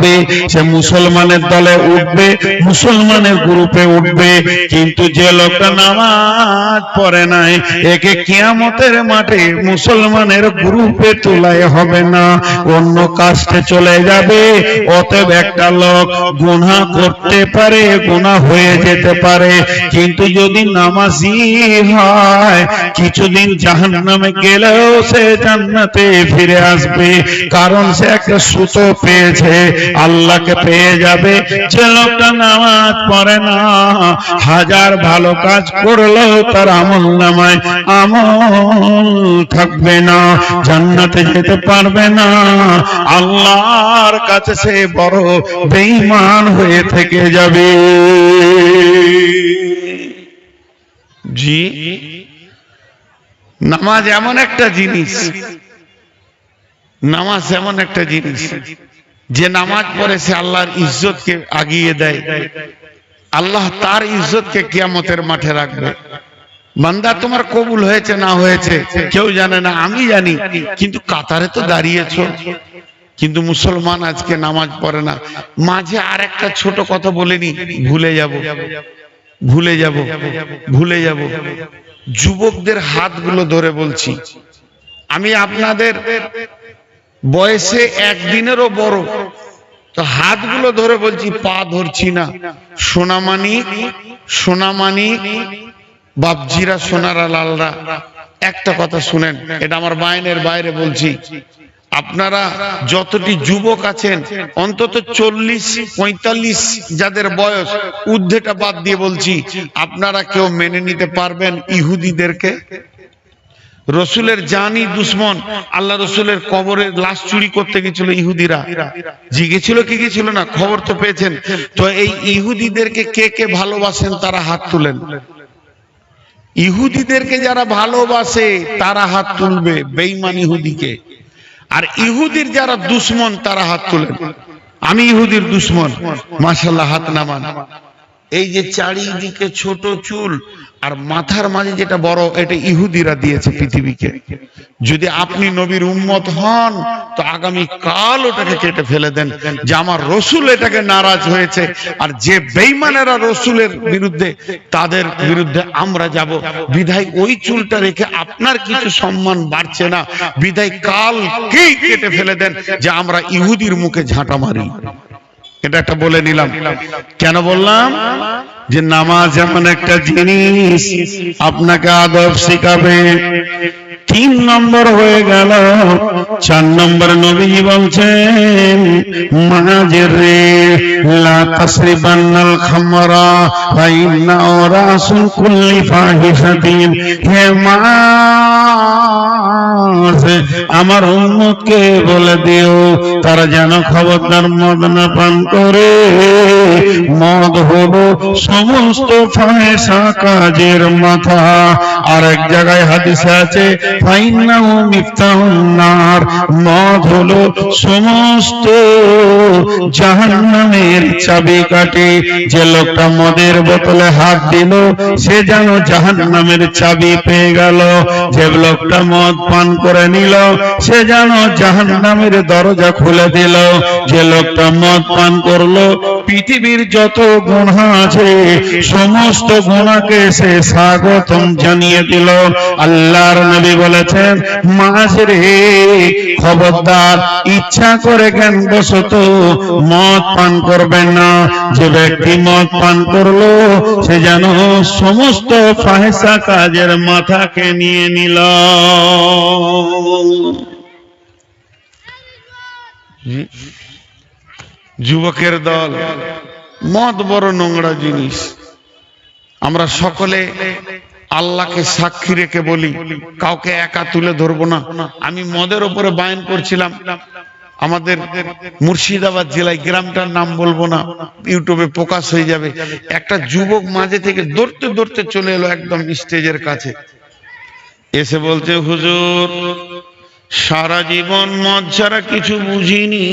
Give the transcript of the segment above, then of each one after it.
থাকবে সে মুসলমানের দলে উঠবে, মুসলমানের গ্রুপে উঠবে। কিন্তু যে লোকটা নামাজ পড়ে নাই, একে কিয়ামতের মাঠে মুসলমানের গ্রুপে তোলাই হবে না। অন্য কাস্টে চলে যাবে, অতএব একটা লোক গুনাহ করতে পারে, গুনাহ হয়ে যেতে পারে। কিন্তু যদি নামাজি হয়, কিছুদিন জাহান্নামে গেলেও সে জান্নাতে ফিরে আসবে। কারণ সে একটা সুতো পেয়েছে। আল্লাহকে পেয়ে যাবে। যে লোকটা নামাজ পড়ে না, হাজার ভালো কাজ করলেও তার আমল নামায় আমল থাকবে না, জান্নাতে যেতে পারবে না। আল্লাহর কাছে সে বড় হয়ে থেকে যাবে। জি, নামাজ এমন একটা জিনিস, নামাজ এমন একটা জিনিস যে নামাজ পড়ে সে আল্লাহর ইজ্জতকে আগিয়ে দেয়। আল্লাহ তার ইজ্জতকে কিয়ামতের মাঠে রাখবে। বান্দা তোমার কবুল হয়েছে না হয়েছে, কেউ জানে না, আমি জানি, কিন্তু কাতারে তো দাঁড়িয়েছো। কিন্তু মুসলমান আজকে নামাজ পড়ে না। মাঝে আর একটা ছোট কথা বলেনি, ভুলে যাব ভুলে যাব ভুলে যাব। যুবকদের হাতগুলো ধরে বলছি। আমি আপনাদের বয়সে একদিনেরও বড়। তো হাতগুলো ধরে বলছি, পা ধরছি না। সোনামানিক সোনামানিক বাপজিরা, সোনারা, লালরা, একটা কথা শুনেন, এটা আমার বাইনের বাইরে বলছি। আপনারা যতটি যুবক আছেন, অন্তত চল্লিশ, পঁয়তাল্লিশ যাদের বয়স ঊর্ধ্বেটা বাদ দিয়ে বলছি, আপনারা কেউ মেনে নিতে পারবেন ইহুদিদেরকে? রসুলের জানি দুশ্মন, আল্লাহ রসুলের কবরে লাশ চুরি করতে গেছিল ইহুদিরা। জিগেছিল কি গেছিল না? খবর তো পেয়েছেন। তো এই ইহুদিদেরকে কে কে ভালোবাসেন তারা হাত তুলেন। ইহুদিদেরকে যারা ভালোবাসে, তারা হাত তুলবে বেইমান ইহুদিকে। আর ইহুদির যারা দুশ্মন, তারা হাত তুলেন। আমি ইহুদির দুশ্মন। মাসাল্লাহ হাত নামান। এই যে চারিদিকে ছোট চুল আর মাথার মাঝে যেটা বড়, এটা ইহুদিরা দিয়েছে পৃথিবীকে। যদি আপনি নবীর উম্মত হন, তো আগামী কাল ওটাকে কেটে ফেলে দেন, যে আমার রসুল এটাকে নারাজ হয়েছে, আর যে বেইমানেরা রসুলের বিরুদ্ধে, তাদের বিরুদ্ধে আমরা যাব। বিধায় ওই চুলটা রেখে আপনার কিছু সম্মান বাড়ছে না। বিধায় কালকেই কেটে ফেলে দেন, যে আমরা ইহুদির মুখে ঝাঁটা মারি। এটা একটা বলে নিলাম। কেন বললাম? যে নামাজ এমন একটা জিনিস আপনাকে আদব শিখাবে। তিন নম্বর হয়ে গেল। চার নম্বর নবী বলছেন মাঝের রে, লা তাসরিবান্নাল খামরা ফা ইন্না রাসুল কুল্লি ফাহিশাতিন। হে মাস, আমার উম্মতকে বলে দিও, তারা যেন খবরদার মদ না পান করে। মদ হলো সমস্ত ফায়সা কাজের মাথা। আর এক জায়গায় হাদিসে আছে মদ হলো সমস্ত জাহান্নামের চাবিকাঠি যে লোকটা মদের বোতলে হাত দিল, সে যেন জাহান্নামের চাবি পেয়ে গেল। যে লোকটা মদ পান করে নিল, সে যেন জাহান্নামের দরজা খুলে দিল। যে লোকটা মদ পান করল, পৃথিবীর যত গুণা আছে, সমস্ত গুণাকে সে স্বাগতম জানিয়ে দিল। আল্লাহর নবী বলেছেন মাঝ রে খবরদার, ইচ্ছা করে জ্ঞান বশত মদ পান করবেন না, যে ব্যক্তি মদ পান করল, সে যেন সমস্ত ফাহেসা কাজের মাথাকে নিয়ে নিল। যুবকের দল, মদ বড় নোংরা জিনিস। আমরা সকলে আল্লাহকে সাক্ষী রেখে বলি, কাউকে একা তুলে ধরবো না। আমি মদের ওপরে বায়ন করছিলাম। আমাদের মুর্শিদাবাদ জেলায় গ্রামটার নাম বলব না, ইউটিউবে প্রকাশ হয়ে যাবে। একটা যুবক মাঝে থেকে দৌড়তে দৌড়তে চলে এলো একদম স্টেজের কাছে। এসে বলছে, হুজুর সারা জীবন মদ ছাড়া কিছু বুঝিনি।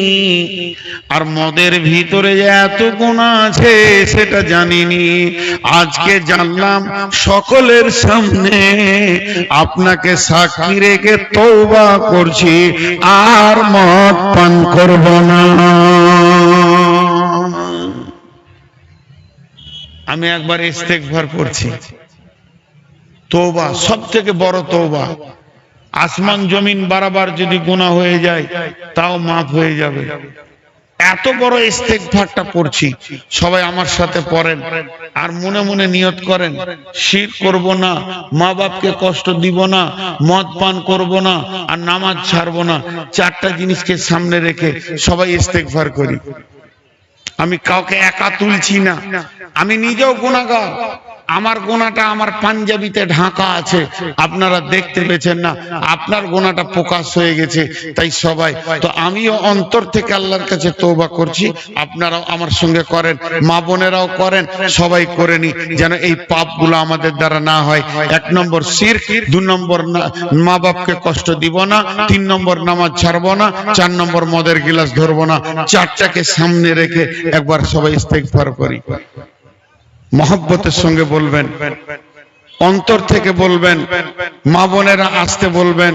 আর মদের ভিতরে যে এত গুণা আছে, সেটা জানিনি। আজকে জানলাম সকলের সামনে আপনাকে সাক্ষী রেখে তৌবা করছি, আর মদ পান করব না। আমি একবার ইস্তেকভার করছি। তৌবা সব থেকে বড় তৌবা আসমান জমিন বারাবার যদি গুনাহ হয়ে যায়, তাও মাফ হয়ে যাবে। এত বড় ইস্তেকভারটা পড়ছি, সবাই আমার সাথে পড়েন আর মনে মনে নিয়ত করেন, শির করব না, মা বাপকে কষ্ট দিব না, মদ পান করব না, আর নামাজ ছাড়বো না, চারটা জিনিসকে সামনে রেখে সবাই ইস্তেকভার করি। আমি কাউকে একা তুলছি না, আমি নিজেও গুণাগার আমার গোনাটা আমার পাঞ্জাবিতে ঢাকা আছে। আপনারা দেখতে পেয়েছেন না, আপনার গোনাটা প্রকাশ হয়ে গেছে। তাই সবাই, তো আমিও অন্তর থেকে আল্লাহর কাছে তৌবা করছি। আপনারাও আমার সঙ্গে করেন, মা বোনেরাও করেন, সবাই করে নি যেন এই পাপগুলো আমাদের দ্বারা না হয়। এক নম্বর সির দু নম্বর মা বাপকে কষ্ট দিব না, তিন নম্বর নামাজ ছাড়বো না, চার নম্বর মদের গিলাস ধরবো না। চারটাকে সামনে রেখে একবার সবাই ইস্তেগফার করি। মহব্বতের সঙ্গে বলবেন। অন্তর থেকে বলবেন, মা বোনেরা আসতে বলবেন,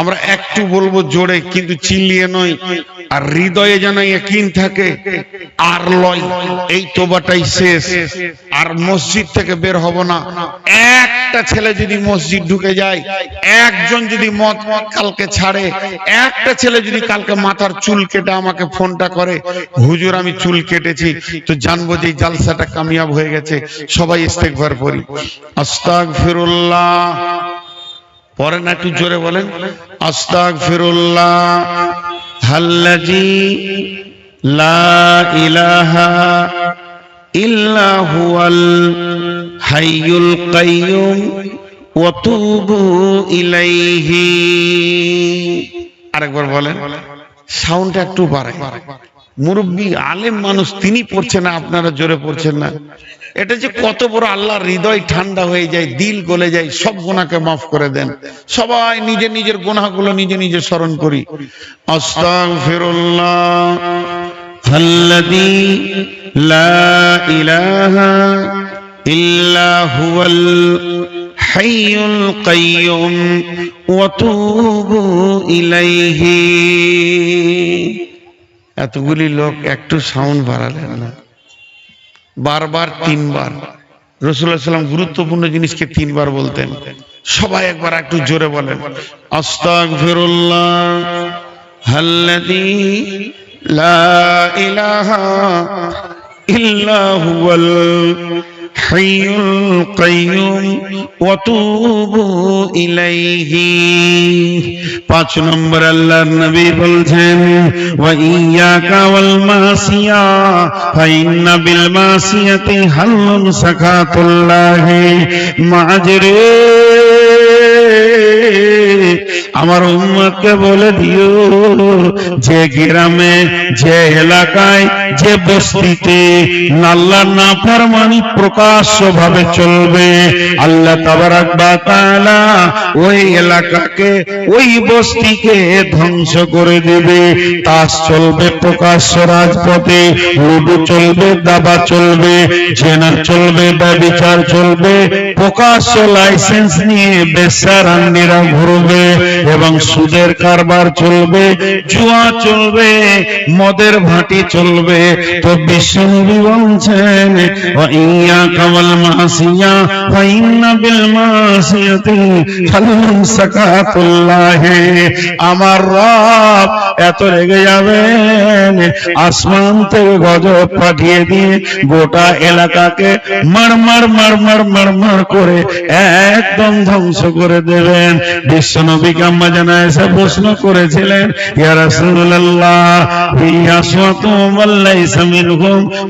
আমরা একটু বলব জোরে, কিন্তু চিল্লিয়ে নয়, আর হৃদয়ে যেন একিন থাকে, আর লয়, এই তোবাটাই শেষ, আর মসজিদ থেকে বের হব না। একটা ছেলে যদি মসজিদ ঢুকে যায়, একজন যদি মত কালকে ছাড়ে, একটা ছেলে যদি কালকে মাথার চুল কেটে আমাকে ফোনটা করে, হুজুর, আমি চুল কেটেছি, তো জানব যে জালসাটা কামিয়াব হয়ে গেছে, সবাই ইস্তেগফার পড়ি আস্তাগফিরুল্লাহ। পরে না একটু জোরে বলেন। হাল্লাজি লা ইলাহা ইল্লা হুয়াল হাইয়ুল কাইয়ুম ওয়া তুবু ইলাইহি। আরেকবার বলেন। সাউন্ডটা একটু বাড়ায়। মুরব্বী আলেম মানুষ তিনি পড়ছেন না আপনারা জোরে পড়ছেন না এটা যে কত বড় আল্লাহর হৃদয় ঠান্ডা হয়ে যায় দিল গলে যায় সব গুণাকে মাফ করে দেন সবাই নিজের নিজের গুনাহগুলো নিজে নিজে স্মরণ করি আস্তাগফিরুল্লাহ الذي لا إله إلا هو الحي القيوم وتوبوا إليه এতগুলি লোক একটু সাউন্ড বাড়ালেন না। বারবার, তিনবার। রসুল্লাহ সাল্লাম গুরুত্বপূর্ণ জিনিসকে তিনবার বলতেন। সবাই একবার একটু জোরে বলেন হাল্লাযী লা ইলাহা কাইয়ুম ওয়া তুবু ইলাইহি। পাঁচ নম্বর আল্লাহর নবী বলছেন, ওয়া ইয়াকা ওয়াল মাসিয়া ফাইন্না বিল মাসিয়াতি হাল্লুন সাকাতুল্লাহি মাজরে আমার উম্মতকে বলে দিও, যে গ্রামে, যে এলাকায়, যে বস্তিতে আল্লাহর না ফরমানি প্রকাশ্য ভাবে চলবে, আল্লাহ তাবারাক বা তাআলা ওই এলাকাকে, ওই বস্তিকে ধ্বংস করে দেবে। তাস চলবে প্রকাশ্য রাজপথে, লুডু চলবে, দাবা চলবে, জেনা চলবে, ব্যবিচার চলবে, প্রকাশ্য লাইসেন্স নিয়ে বেসারান্নিরা ঘুরবে এবং সুদের কারবার চলবে, জুয়া চলবে, মদের ভাটি চলবে। তো বিশ্বনবী বলছেন ইয়া কামাল মাসিয়া ওয়া ইন্না বিল মাসিয়াতি খালুন সাকাতুল্লাহ। আমার রব এত রেগে যাবেন, আসমান থেকে গজব পাঠিয়ে দিয়ে গোটা এলাকাকে মারমার মারমার মারমার করে একদম ধ্বংস করে দেবেন। বিশ্ব নবী কাম্মা জানা এসে প্রশ্ন করেছিলেন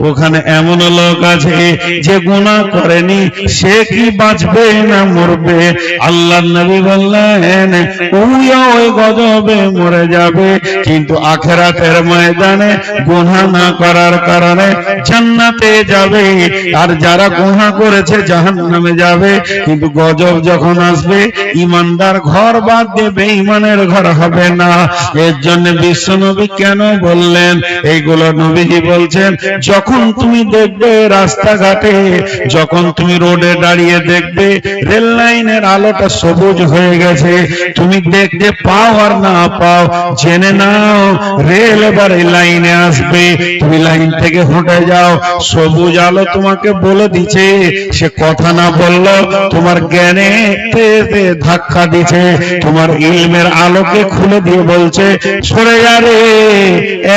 ওখানে এমন লোক আছে যে গুনাহ করেনি, সে কি বাঁচবে না মরবে? আল্লাহর নবী বললেন ওই গজবে মরে যাবে, কিন্তু আখেরাতের ময়দানে গুনাহ না করার কারণে জান্নাতে যাবে। আর যারা গুনাহ করেছে জাহান্নামে যাবে, কিন্তু গজব যখন আসবে, ইমানদার ঘর বাদ দিয়ে বেঈমানের ঘর হবে না। এর জন্য বিশ্বনবী কেন বললেন? এইগুলো নবীজি বলছেন? যখন তুমি দেখবে রাস্তাঘাটে, যখন তুমি রোডে দাঁড়িয়ে দেখবে, রেল লাইনের আলোটা সবুজ হয়ে গেছে, তুমি দেখতে পাও আর না পাও, জেনে নাও, রেল এবার লাইনে আসবে। তুমি লাইন থেকে হেঁটে যাও, সবুজ আলো তোমাকে বলে দিচ্ছে, সে কথা না বলল তোমার জ্ঞানে ধাক্কা দিছে তোমার ইলমের আলোকে খুলে দিয়ে বলছে, সরে যা রে,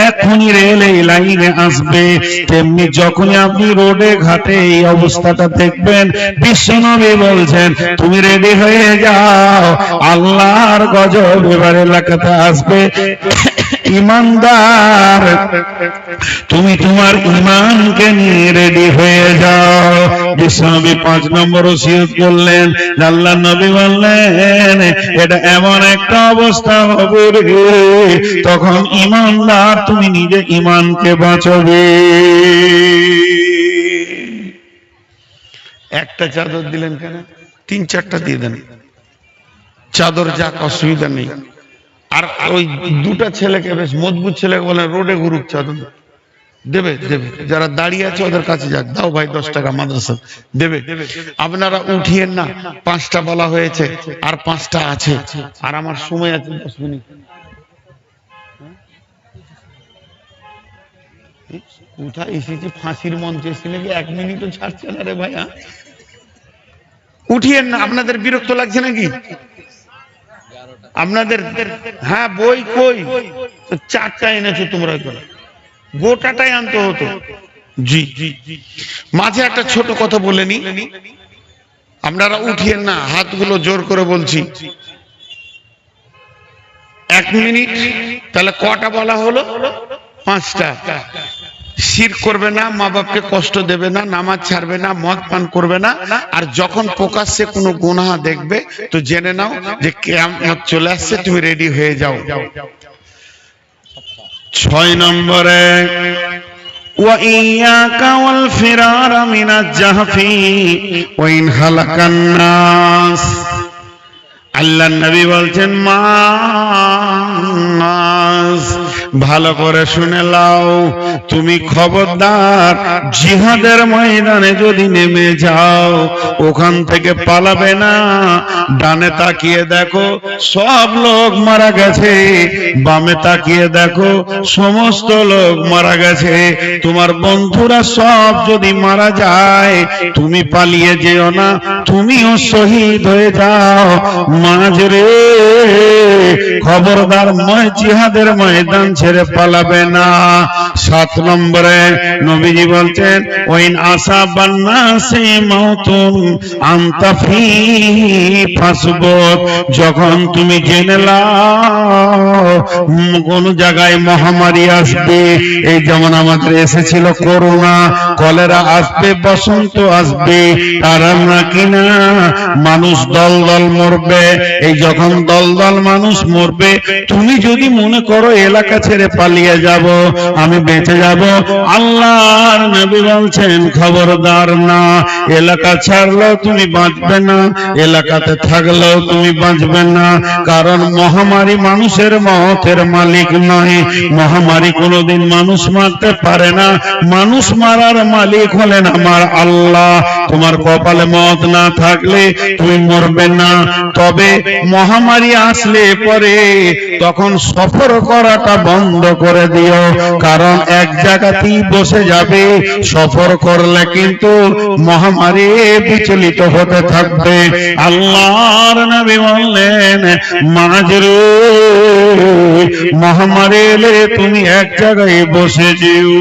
এখনই রেল এই লাইনে আসবে। তেমনি যখনই আপনি রোডে ঘাটে এই অবস্থাটা দেখবেন বিশ্বনবী বলছেন, তুমি রেডি হয়ে যাও, আল্লাহর গজব এবার এলাকাতে আসবে। ইমানদার, তুমি তোমার ইমানকে নিয়ে রেডি হয়ে যাও। পাঁচ নম্বর ওসিয়ত করলেন। আল্লাহ নবী বললেন, এটা এমন একটা অবস্থা হবে তখন ইমানদার তুমি নিজে ইমানকে বাঁচবে। একটা চাদর দিলেন কেন? তিন চারটা দিয়ে দেন। চাদর যাক অসুবিধা নেই। আর ওই দুটা ছেলেকে বেশ মজবুত ছেলেকে বলেন রোডে ঘুরুক চাদর। দেবে দেবে। যারা দাঁড়িয়ে আছে ওদের কাছে যাক। দাও ভাই দশ টাকা মাদ্রাসা। দেবে। আপনারা উঠিয়েন না। পাঁচটা বলা হয়েছে আর পাঁচটা আছে। আর আমার সময় আছে, দশ মিনিট। কোথায় এসেছি ফাঁসির মঞ্চে? এসে নাকি এক মিনিটও ছাড়ছে না রে ভাই হ্যাঁ? উঠিয়েন না। আপনাদের বিরক্ত লাগছে নাকি? আপনাদের হ্যাঁ বই কই? চারটা এনেছো তোমরা করে গোটাটাই আনতে হতো। জি। মাঝে একটা ছোট কথা বলে নি। আপনারা উঠিয়েন না, হাতগুলো জোর করে বলছি। এক মিনিট, তাহলে কটা বলা হলো? পাঁচটা। শির করবে না, মা বাপকে কষ্ট দেবে না, নামাজ ছাড়বে না, মদ পান করবে না, আর যখন প্রকাশ্যে কোনো গুনাহা দেখবে, তো জেনে নাও যে চলে আসছে, তুমি রেডি হয়ে যাও। ছয় নম্বরে وإياك والفرار من الجهف وإن هلك الناس আল্লাহ নবী বলছেন মাস ভালো করে শুনে লাও। তুমি খবরদার, জিহাদের ময়দানে যদি নেমে যাও, ওখান থেকে পালাবে না। ডানে তাকিয়ে দেখো, সব লোক মারা গেছে। বামে তাকিয়ে দেখো, সমস্ত লোক মারা গেছে। তোমার বন্ধুরা সব যদি মারা যায়, তুমি পালিয়ে যেও না, তুমিও শহীদ হয়ে যাও। মাঝরে খবরদার ময়, জিহাদের ময়দান ছেড়ে পালাবে না। সাত নম্বরে নবীজি বলছেন, ওইন আশা বান্না সে মৌতুন আন্তাফি ফাসবত যখন তুমি জেনে কোন জায়গায় মহামারী আসবে, এই যেমন আমাদের এসেছিল করোনা, কলেরা আসবে, বসন্ত আসবে, আর না কিনা মানুষ দল দল মরবে। এই যখন দল দল মানুষ মরবে, তুমি যদি মনে করো এলাকা পালিয়ে যাব, আমি বেঁচে যাব। আল্লাহর নবী বলছেন, খবরদার না, এলাকা ছাড়লেও তুমি বাঁচবে না, এলাকাতে থাকলেও তুমি বাঁচবে না। কারণ মহামারী মানুষের মতের মালিক নয়। মহামারী কোনোদিন মানুষ মারতে পারে না। মানুষ মারার মালিক হলেন আমার আল্লাহ। তোমার কপালে মত না থাকলে তুমি মরবে না। তবে মহামারী আসলে পরে তখন সফর করাটা বন্ধ করে দিও। কারণ এক জায়গাতেই বসে যাবে, সফর করলে কিন্তু মহামারী বিচলিত হতে থাকবে। আল্লাহর নবী বললেন মাঝরে মহামারী তুমি এক জায়গায় বসে যেও।